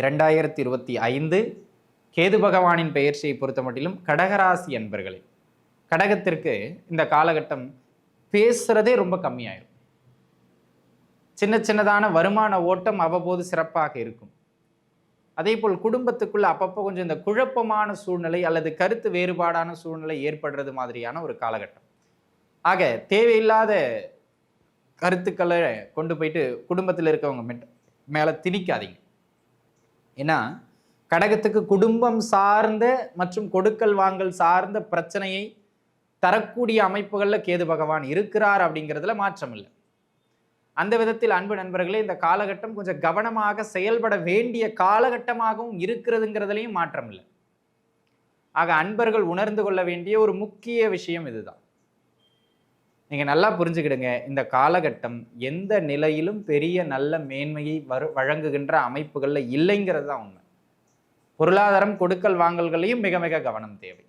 இரண்டாயிரத்தி இருபத்தி ஐந்து கேது பகவானின் பெயர்ச்சியை பொறுத்த மட்டிலும் கடகராசி என்பர்களே கடகத்திற்கு இந்த காலகட்டம் பேசுறதே ரொம்ப கம்மியாயிரும். சின்ன சின்னதான வருமான ஓட்டம் அவ்வப்போது சிறப்பாக இருக்கும். அதே போல் குடும்பத்துக்குள்ள அப்பப்போ கொஞ்சம் இந்த குழப்பமான சூழ்நிலை அல்லது கருத்து வேறுபாடான சூழ்நிலை ஏற்படுறது மாதிரியான ஒரு காலகட்டம். ஆக தேவையில்லாத கருத்துக்களை கொண்டு போயிட்டு குடும்பத்தில் இருக்கவங்க மேலே திணிக்காதீங்க. ஏன்னா கடகத்துக்கு குடும்பம் சார்ந்த மற்றும் கொடுக்கல் வாங்கல் சார்ந்த பிரச்சனையை தரக்கூடிய அமைப்புகளில் கேது பகவான் இருக்கிறார் அப்படிங்கிறதுல மாற்றம் இல்லை. அந்த விதத்தில் அன்பு நண்பர்களே இந்த காலகட்டம் கொஞ்சம் கவனமாக செயல்பட வேண்டிய காலகட்டமாகவும் இருக்கிறதுங்கிறதுலையும் மாற்றம் இல்லை. ஆக அன்பர்கள் உணர்ந்து கொள்ள வேண்டிய ஒரு முக்கிய விஷயம் இதுதான். நீங்க நல்லா புரிஞ்சுக்கிடுங்க. இந்த காலகட்டம் எந்த நிலையிலும் பெரிய நல்ல மேன்மையை வரு வழங்குகின்ற அமைப்புகள்ல இல்லைங்கிறது தான் உண்மை. பொருளாதாரம் கொடுக்கல் வாங்கல்களையும் மிக மிக கவனம் தேவை.